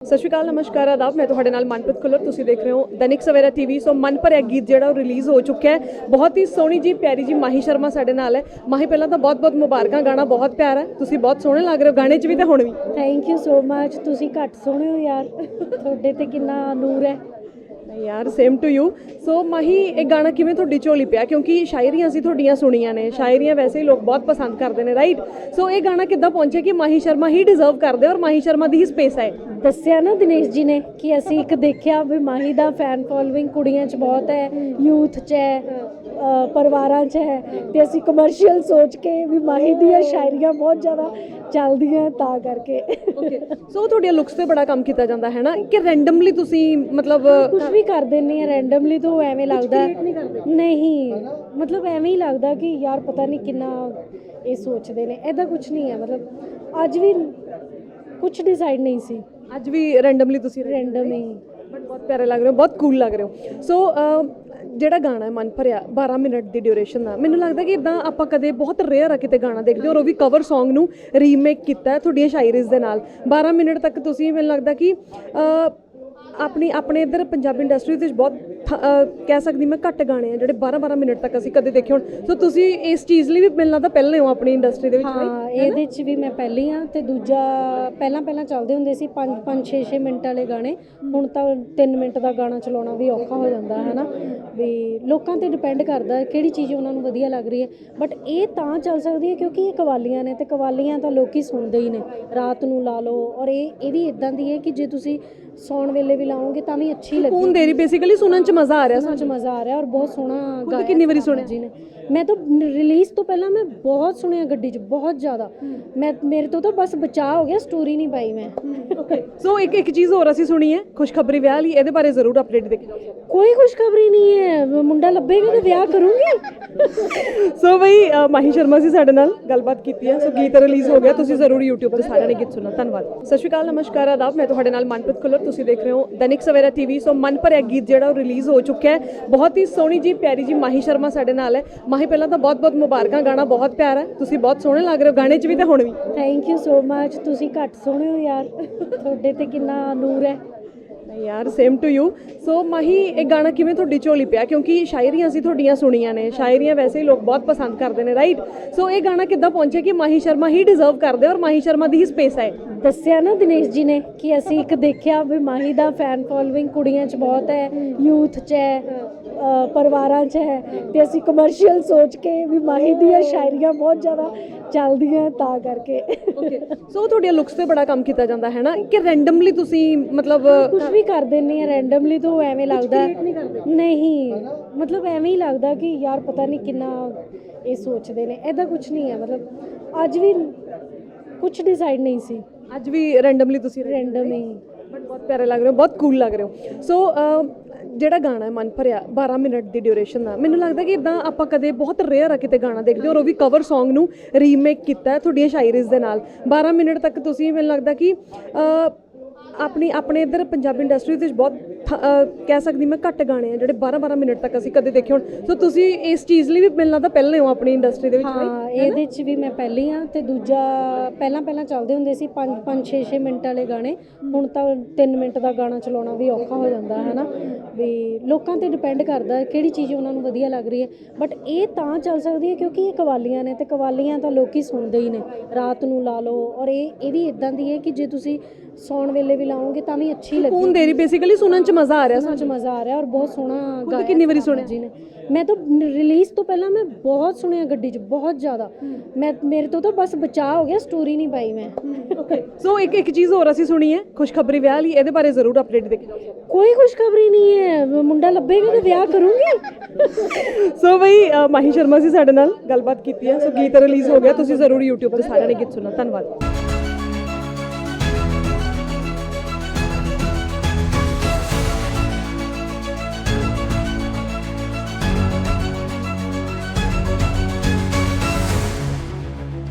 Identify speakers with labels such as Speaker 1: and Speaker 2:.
Speaker 1: ਸਤਿ ਸ਼੍ਰੀ ਅਕਾਲ ਨਮਸਕਾਰ ਆਦਾਬ। ਮੈਂ ਤੁਹਾਡੇ ਨਾਲ ਮਨਪ੍ਰੀਤ ਕੁਲਰ ਤੁਸੀਂ ਦੇਖ ਰਹੇ ਹੋ ਦੈਨਿਕ ਸਵੇਰਾ ਟੀਵੀ ਸੋ ਮਨ ਭਰਿਆ ਗੀਤ ਜਿਹੜਾ ਉਹ ਰਿਲੀਜ਼ ਹੋ ਚੁੱਕਿਆ ਹੈ। ਬਹੁਤ ਹੀ ਸੋਹਣੀ ਜੀ ਪਿਆਰੀ ਜੀ ਮਾਹੀ ਸ਼ਰਮਾ ਸਾਡੇ ਨਾਲ ਹੈ। ਮਾਹੀ ਪਹਿਲਾਂ ਤਾਂ ਬਹੁਤ ਬਹੁਤ ਮੁਬਾਰਕਾਂ ਗਾਣਾ ਬਹੁਤ ਪਿਆਰਾ ਹੈ। ਤੁਸੀਂ ਬਹੁਤ ਸੋਹਣੇ ਲੱਗ ਰਹੇ ਹੋ ਗਾਣੇ 'ਚ ਵੀ ਤੇ ਹੁਣ ਵੀ।
Speaker 2: ਥੈਂਕ ਯੂ ਸੋ ਮਚ ਤੁਸੀਂ ਘੱਟ ਸੋਹਣੇ ਹੋ ਯਾਰ। ਤੁਹਾਡੇ ਤੇ ਕਿੰਨਾ ਨੂਰ ਹੈ।
Speaker 1: ਨਹੀਂ ਯਾਰ ਸੇਮ ਟੂ ਯੂ ਸੋ ਮਾਹੀ ਇਹ ਗਾਣਾ ਕਿਵੇਂ ਤੁਹਾਡੀ ਝੋਲੀ ਪਿਆ? ਕਿਉਂਕਿ ਸ਼ਾਇਰੀਆਂ ਅਸੀਂ ਤੁਹਾਡੀਆਂ ਸੁਣੀਆਂ ਨੇ। ਸ਼ਾਇਰੀਆਂ ਵੈਸੇ ਹੀ ਲੋਕ ਬਹੁਤ ਪਸੰਦ ਕਰਦੇ ਨੇ ਰਾਈਟ ਸੋ ਇਹ ਗਾਣਾ ਕਿੱਦਾਂ ਪਹੁੰਚਿਆ ਕਿ ਮਾਹੀ ਸ਼ਰਮਾ ਹੀ ਡਿਜ਼ਰਵ ਕਰਦੇ ਔਰ ਮਾਹੀ ਸ਼ਰਮਾ ਦੀ ਹੀ ਸਪੇਸ ਹੈ?
Speaker 2: ਦੱਸਿਆ ਨਾ ਦਿਨੇਸ਼ ਜੀ ਨੇ ਕਿ ਅਸੀਂ ਇੱਕ ਦੇਖਿਆ ਵੀ ਮਾਹੀ ਦਾ ਫੈਨ ਫੋਲੋਇੰਗ ਕੁੜੀਆਂ 'ਚ ਬਹੁਤ ਹੈ ਯੂਥ 'ਚ ਹੈ ਪਰਿਵਾਰਾਂ 'ਚ ਹੈ ਤੇ ਅਸੀਂ ਕਮਰਸ਼ੀਅਲ ਸੋਚ ਕੇ ਵੀ ਮਾਹੀ ਦੀਆਂ ਸ਼ਾਇਰੀਆਂ ਬਹੁਤ ਜ਼ਿਆਦਾ ਚੱਲਦੀਆਂ ਤਾਂ ਕਰਕੇ।
Speaker 1: ਓਕੇ ਸੋ ਤੁਹਾਡੀਆਂ ਲੁੱਕਸ ਤੇ ਬੜਾ ਕੰਮ ਕੀਤਾ ਜਾਂਦਾ ਹੈ ਨਾ? ਕਿ ਰੈਂਡਮਲੀ ਤੁਸੀਂ ਮਤਲਬ
Speaker 2: ਕੁਝ ਵੀ ਕਰ ਦਿੰਨੀ ਆ ਰੈਂਡਮਲੀ ਤੋਂ ਐਵੇਂ ਲੱਗਦਾ ਨਹੀਂ ਮਤਲਬ ਐਵੇਂ ਹੀ ਲੱਗਦਾ ਕਿ ਯਾਰ ਪਤਾ ਨਹੀਂ ਕਿੰਨਾ ਇਹ ਸੋਚਦੇ ਨੇ ਐਦਾਂ ਕੁਝ ਨਹੀਂ ਹੈ ਮਤਲਬ ਅੱਜ ਵੀ ਕੁਝ ਡਿਸਾਈਡ ਨਹੀਂ ਸੀ।
Speaker 1: ਅੱਜ ਵੀ ਰੈਂਡਮਲੀ ਤੁਸੀਂ
Speaker 2: ਰੈਂਡਮ ਹੀ।
Speaker 1: ਬਟ ਬਹੁਤ ਪਿਆਰੇ ਲੱਗ ਰਹੇ ਹੋ ਬਹੁਤ ਕੂਲ ਲੱਗ ਰਹੇ ਹੋ। ਸੋ ਜਿਹੜਾ ਗਾਣਾ ਹੈ ਮਨ ਭਰਿਆ 12 ਮਿੰਟ ਦੀ ਡਿਊਰੇਸ਼ਨ ਦਾ ਮੈਨੂੰ ਲੱਗਦਾ ਕਿ ਇਦਾਂ ਆਪਾਂ ਕਦੇ ਬਹੁਤ ਰੇਅਰ ਆ ਕਿਤੇ ਗਾਣਾ ਦੇਖਦੇ ਔਰ ਉਹ ਵੀ ਕਵਰ Song ਨੂੰ ਰੀਮੇਕ ਕੀਤਾ ਹੈ ਤੁਹਾਡੀਆਂ ਸ਼ਾਇਰੀਜ਼ ਦੇ ਨਾਲ। 12 ਮਿੰਟ ਤੱਕ ਤੁਸੀਂ ਮੈਨੂੰ ਲੱਗਦਾ ਕਿ ਆਪਣੀ ਆਪਣੇ ਇੱਧਰ ਪੰਜਾਬੀ ਇੰਡਸਟਰੀ ਵਿੱਚ ਬਹੁਤ ਕਹਿ ਸਕਦੀ ਮੈਂ ਘੱਟ ਗਾਣੇ ਆ ਜਿਹੜੇ 12 12 ਮਿੰਟ ਤੱਕ ਅਸੀਂ ਕਦੇ ਦੇਖੇ ਹੋਣ। ਸੋ ਤੁਸੀਂ ਇਸ ਚੀਜ਼ ਲਈ ਵੀ ਮੈਨੂੰ ਲੱਗਦਾ ਪਹਿਲੇ ਹੋ ਆਪਣੀ ਇੰਡਸਟਰੀ ਦੇ ਵਿੱਚ?
Speaker 2: ਹਾਂ ਇਹਦੇ 'ਚ ਵੀ ਮੈਂ ਪਹਿਲੀ ਆ ਤੇ ਦੂਜਾ ਪਹਿਲਾਂ ਪਹਿਲਾਂ ਚੱਲਦੇ ਹੁੰਦੇ ਸੀ 5 5 6 6 ਮਿੰਟ ਵਾਲੇ ਗਾਣੇ। ਹੁਣ ਤਾਂ 3 ਮਿੰਟ ਦਾ ਗਾਣਾ ਚਲਾਉਣਾ ਵੀ ਔਖਾ ਹੋ ਜਾਂਦਾ ਹੈ ਨਾ ਵੀ ਲੋਕਾਂ ਤੇ ਡਿਪੈਂਡ ਕਰਦਾ ਕਿਹੜੀ ਚੀਜ਼ ਉਹਨਾਂ ਨੂੰ ਵਧੀਆ ਲੱਗ ਰਹੀ ਹੈ। ਬਟ ਇਹ ਤਾਂ ਚੱਲ ਸਕਦੀ ਹੈ ਕਿਉਂਕਿ ਇਹ ਕਵਾਲੀਆਂ ਨੇ ਤੇ ਕਵਾਲੀਆਂ ਤਾਂ ਲੋਕੀ ਸੁਣਦੇ ਹੀ ਨੇ। ਰਾਤ ਨੂੰ ਲਾ ਲਓ ਔਰ ਇਹ ਇਹ ਵੀ ਇਦਾਂ ਦੀ ਹੈ ਕਿ ਜੇ ਤੁਸੀਂ ਸੌਣ ਵੇਲੇ ਵੀ ਲਾਓਗੇ ਤਾਂ ਵੀ ਅੱਛੀ ਲੱਗੇ
Speaker 1: ਖੂਨ ਦੇਰੀ ਬੇਸਿਕਲੀ ਸੁਣਨ ਚ ਮਜ਼ਾ ਆ ਰਿਹਾ
Speaker 2: ਸੁਣਨ ਚ ਮਜ਼ਾ ਆ ਰਿਹਾ ਔਰ ਬਹੁਤ ਸੋਹਣਾ ਗਾਇਆ
Speaker 1: ਕਿੰਨੀ ਵਾਰੀ ਸੁਣਿਆ?
Speaker 2: ਜੀ ਨੇ। ਮੈਂ ਤਾਂ ਰਿਲੀਜ਼ ਤੋਂ ਪਹਿਲਾਂ ਮੈਂ ਬਹੁਤ ਸੁਣਿਆ ਗੱਡੀ 'ਚ ਬਹੁਤ ਜ਼ਿਆਦਾ। ਮੈਂ ਮੇਰੇ ਤੋਂ ਤਾਂ ਬਸ ਬਚਾਅ ਹੋ ਗਿਆ ਸਟੋਰੀ ਨਹੀਂ ਪਾਈ ਮੈਂ।
Speaker 1: ਓਕੇ ਸੋ ਇੱਕ ਇੱਕ ਚੀਜ਼ ਹੋਰ ਅਸੀਂ ਸੁਣੀ ਹੈ ਖੁਸ਼ਖਬਰੀ ਵਿਆਹ ਲਈ ਇਹਦੇ ਬਾਰੇ ਜ਼ਰੂਰ ਅਪਡੇਟ ਦੇ ਕੇ ਜਾਓ।
Speaker 2: ਕੋਈ ਖੁਸ਼ਖਬਰੀ ਨਹੀਂ ਹੈ ਮੁੰਡਾ ਲੱਭੇਗਾ ਤਾਂ ਵਿਆਹ ਕਰੂੰਗੀ।
Speaker 1: ਸੋ ਬਈ ਮਾਹੀ ਸ਼ਰਮਾ ਸੀ ਸਾਡੇ ਨਾਲ ਗੱਲਬਾਤ ਕੀਤੀ ਹੈ ਸੋ ਗੀਤ ਰਿਲੀਜ਼ ਹੋ ਗਿਆ ਤੁਸੀਂ ਜ਼ਰੂਰ YouTube ਤੇ ਸਾਰਿਆਂ ਨੇ ਗੀਤ ਸੁਣਨਾ ਧੰਨਵਾਦ। ਸਤਿ ਸ਼੍ਰੀ ਅਕਾਲ ਨਮਸਕਾਰ ਆਦਾਬ। ਮੈਂ ਤੁਹਾਡੇ ਨਾਲ ਮਨਪ੍ਰੀਤ ਕੁਲਰ ਤੁਸੀਂ ਦੇਖ ਰਹੇ ਹੋ ਦੈਨਿਕ ਸਵੇਰਾ ਟੀਵੀ ਸੋ ਮਨ ਭਰਿਆ ਗੀਤ ਜਿਹੜਾ ਉਹ ਰਿਲੀਜ਼ ਹੋ ਚੁੱਕਿਆ ਹੈ। ਬਹੁਤ ਹੀ ਸੋਹਣੀ ਜੀ, ਪਿਆਰੀ ਜੀ ਮਾਹੀ ਸ਼ਰਮਾ ਸਾਡੇ ਨਾਲ ਹੈ। ਮਾਹੀ, ਪਹਿਲਾਂ ਤਾਂ ਬਹੁਤ ਬਹੁਤ ਮੁਬਾਰਕਾਂ, ਗਾਣਾ ਬਹੁਤ ਪਿਆਰਾ ਹੈ। ਤੁਸੀਂ ਬਹੁਤ ਸੋਹਣੇ ਲੱਗ ਰਹੇ ਹੋ ਗਾਣੇ 'ਚ ਵੀ ਤੇ ਹੁਣ ਵੀ।
Speaker 2: ਥੈਂਕ ਯੂ ਸੋ ਮਚ ਤੁਸੀਂ ਘੱਟ ਸੋਹਣੇ ਹੋ ਯਾਰ। ਤੁਹਾਡੇ ਤੇ ਕਿੰਨਾ ਨੂਰ ਹੈ।
Speaker 1: ਯਾਰ ਸੇਮ ਟੂ ਯੂ ਸੋ ਮਾਹੀ, ਇਹ ਗਾਣਾ ਕਿਵੇਂ ਤੁਹਾਡੀ ਝੋਲੀ ਪਿਆ? ਕਿਉਂਕਿ ਸ਼ਾਇਰੀਆਂ ਅਸੀਂ ਤੁਹਾਡੀਆਂ ਸੁਣੀਆਂ ਨੇ। ਸ਼ਾਇਰੀਆਂ ਵੈਸੇ ਹੀ ਲੋਕ ਬਹੁਤ ਪਸੰਦ ਕਰਦੇ ਨੇ ਰਾਈਟ ਸੋ ਇਹ ਗਾਣਾ ਕਿੱਦਾਂ ਪਹੁੰਚਿਆ ਕਿ ਮਾਹੀ ਸ਼ਰਮਾ ਹੀ ਡਿਜ਼ਰਵ ਕਰਦੇ ਔਰ ਮਾਹੀ ਸ਼ਰਮਾ ਦੀ ਹੀ ਸਪੇਸ ਹੈ?
Speaker 2: ਦੱਸਿਆ ਨਾ ਦਿਨੇਸ਼ ਜੀ ਨੇ ਕਿ ਅਸੀਂ ਇੱਕ ਦੇਖਿਆ ਵੀ ਮਾਹੀ ਦਾ ਫੈਨ ਫੋਲੋਇੰਗ ਕੁੜੀਆਂ 'ਚ ਬਹੁਤ ਹੈ ਯੂਥ 'ਚ ਹੈ ਪਰਿਵਾਰਾਂ 'ਚ ਹੈ ਤੇ ਅਸੀਂ ਕਮਰਸ਼ੀਅਲ ਸੋਚ ਕੇ ਵੀ ਮਾਹੀ ਦੀਆਂ ਸ਼ਾਇਰੀਆਂ ਬਹੁਤ ਜ਼ਿਆਦਾ ਚੱਲਦੀਆਂ ਤਾਂ ਕਰਕੇ।
Speaker 1: ਓਕੇ ਸੋ ਤੁਹਾਡੀਆਂ ਲੁੱਕਸ ਤੇ ਬੜਾ ਕੰਮ ਕੀਤਾ ਜਾਂਦਾ ਹੈ ਨਾ? ਕਿ ਰੈਂਡਮਲੀ ਤੁਸੀਂ ਮਤਲਬ
Speaker 2: ਕੁਝ ਵੀ ਕਰ ਦਿੰਨੀ ਆ ਰੈਂਡਮਲੀ ਤੋਂ ਐਵੇਂ ਲੱਗਦਾ। ਨਹੀਂ ਮਤਲਬ ਐਵੇਂ ਹੀ ਲੱਗਦਾ ਕਿ ਯਾਰ ਪਤਾ ਨਹੀਂ ਕਿੰਨਾ ਇਹ ਸੋਚਦੇ ਨੇ। ਐਦਾਂ ਕੁਝ ਨਹੀਂ ਹੈ ਮਤਲਬ ਅੱਜ ਵੀ ਕੁਝ ਡਿਸਾਈਡ ਨਹੀਂ ਸੀ।
Speaker 1: ਅੱਜ ਵੀ ਰੈਂਡਮਲੀ ਤੁਸੀਂ
Speaker 2: ਰੈਂਡਮ ਹੀ
Speaker 1: ਬਟ ਬਹੁਤ ਪਿਆਰੇ ਲੱਗ ਰਹੇ ਹੋ ਬਹੁਤ ਕੂਲ ਲੱਗ ਰਹੇ ਹੋ। ਸੋ ਜਿਹੜਾ ਗਾਣਾ ਹੈ ਮਨ ਭਰਿਆ 12 ਮਿੰਟ ਦੀ ਡਿਊਰੇਸ਼ਨ ਦਾ, ਮੈਨੂੰ ਲੱਗਦਾ ਕਿ ਇਦਾਂ ਆਪਾਂ ਕਦੇ ਬਹੁਤ ਰੇਅਰ ਆ ਕਿਤੇ ਗਾਣਾ ਦੇਖਦੇ ਔਰ ਉਹ ਵੀ ਕਵਰ Song ਨੂੰ ਰੀਮੇਕ ਕੀਤਾ ਹੈ ਤੁਹਾਡੀਆਂ ਸ਼ਾਇਰੀਜ਼ ਦੇ ਨਾਲ। 12 ਮਿੰਟ ਤੱਕ ਤੁਸੀਂ, ਮੈਨੂੰ ਲੱਗਦਾ ਕਿ ਆਪਣੀ, ਆਪਣੇ ਇੱਧਰ ਪੰਜਾਬੀ ਇੰਡਸਟਰੀ ਵਿੱਚ ਬਹੁਤ ਕਹਿ ਸਕਦੀ ਮੈਂ ਘੱਟ ਗਾਣੇ ਆ ਜਿਹੜੇ 12 12 ਮਿੰਟ ਤੱਕ ਅਸੀਂ ਕਦੇ ਦੇਖੇ ਹੋਣ। ਸੋ ਤੁਸੀਂ ਇਸ ਚੀਜ਼ ਲਈ ਵੀ ਮੈਨੂੰ ਲੱਗਦਾ ਪਹਿਲੇ ਹੋ ਆਪਣੀ ਇੰਡਸਟਰੀ ਦੇ ਵਿੱਚ?
Speaker 2: ਹਾਂ ਇਹਦੇ 'ਚ ਵੀ ਮੈਂ ਪਹਿਲੀ ਆ ਤੇ ਦੂਜਾ ਪਹਿਲਾਂ ਪਹਿਲਾਂ ਚੱਲਦੇ ਹੁੰਦੇ ਸੀ 5 5 6 6 ਮਿੰਟ ਵਾਲੇ ਗਾਣੇ। ਹੁਣ ਤਾਂ 3 ਮਿੰਟ ਦਾ ਗਾਣਾ ਚਲਾਉਣਾ ਵੀ ਔਖਾ ਹੋ ਜਾਂਦਾ ਹੈ ਨਾ ਵੀ ਲੋਕਾਂ ਤੇ ਡਿਪੈਂਡ ਕਰਦਾ ਕਿਹੜੀ ਚੀਜ਼ ਉਹਨਾਂ ਨੂੰ ਵਧੀਆ ਲੱਗ ਰਹੀ ਹੈ। ਬਟ ਇਹ ਤਾਂ ਚੱਲ ਸਕਦੀ ਹੈ ਕਿਉਂਕਿ ਇਹ ਕਵਾਲੀਆਂ ਨੇ ਤੇ ਕਵਾਲੀਆਂ ਤਾਂ ਲੋਕੀ ਸੁਣਦੇ ਹੀ ਨੇ। ਰਾਤ ਨੂੰ ਲਾ ਲਓ ਔਰ ਇਹ ਇਹ ਵੀ ਇਦਾਂ ਦੀ ਹੈ ਕਿ ਜੇ ਤੁਸੀਂ ਸੌਣ ਵੇਲੇ ਵੀ ਲਾਓਗੇ ਤਾਂ ਵੀ ਅੱਛੀ ਲੱਗੇ
Speaker 1: ਖੂਨ ਦੇਰੀ ਬੇਸਿਕਲੀ ਸੁਣਨ ਚ ਮਜ਼ਾ ਆ ਰਿਹਾ
Speaker 2: ਸੁਣਨ ਚ ਮਜ਼ਾ ਆ ਰਿਹਾ ਔਰ ਬਹੁਤ ਸੋਹਣਾ
Speaker 1: ਖੁਦ
Speaker 2: ਗਾਇਆ
Speaker 1: ਕਿੰਨੀ ਵਾਰੀ ਸੁਣਿਆ?
Speaker 2: ਜੀ ਨੇ। ਮੈਂ ਤਾਂ ਰਿਲੀਜ਼ ਤੋਂ ਪਹਿਲਾਂ ਮੈਂ ਬਹੁਤ ਸੁਣਿਆ ਗੱਡੀ 'ਚ ਬਹੁਤ ਜ਼ਿਆਦਾ। ਮੈਂ ਮੇਰੇ ਤੋਂ ਤਾਂ ਬਸ ਬਚਾਅ ਹੋ ਗਿਆ ਸਟੋਰੀ ਨਹੀਂ ਪਾਈ ਮੈਂ।
Speaker 1: ਓਕੇ ਸੋ ਇੱਕ ਇੱਕ ਚੀਜ਼ ਹੋਰ ਅਸੀਂ ਸੁਣੀ ਹੈ ਖੁਸ਼ਖਬਰੀ ਵਿਆਹ ਲਈ ਇਹਦੇ ਬਾਰੇ ਜ਼ਰੂਰ ਅਪਡੇਟ ਦੇ ਕੇ ਜਾਓ।
Speaker 2: ਕੋਈ ਖੁਸ਼ਖਬਰੀ ਨਹੀਂ ਹੈ ਮੁੰਡਾ ਲੱਭੇਗਾ ਤਾਂ ਵਿਆਹ ਕਰੂੰਗੀ।
Speaker 1: ਸੋ ਬਈ ਅ, ਮਾਹੀ ਸ਼ਰਮਾ ਸੀ ਸਾਡੇ ਨਾਲ ਗੱਲਬਾਤ ਕੀਤੀ ਹੈ ਸੋ ਗੀਤ ਰਿਲੀਜ਼ ਹੋ ਗਿਆ ਤੁਸੀਂ ਜ਼ਰੂਰ YouTube ਤੇ ਸਾਰਿਆਂ ਨੇ ਗੀਤ ਸੁਣਨਾ ਧੰਨਵਾਦ।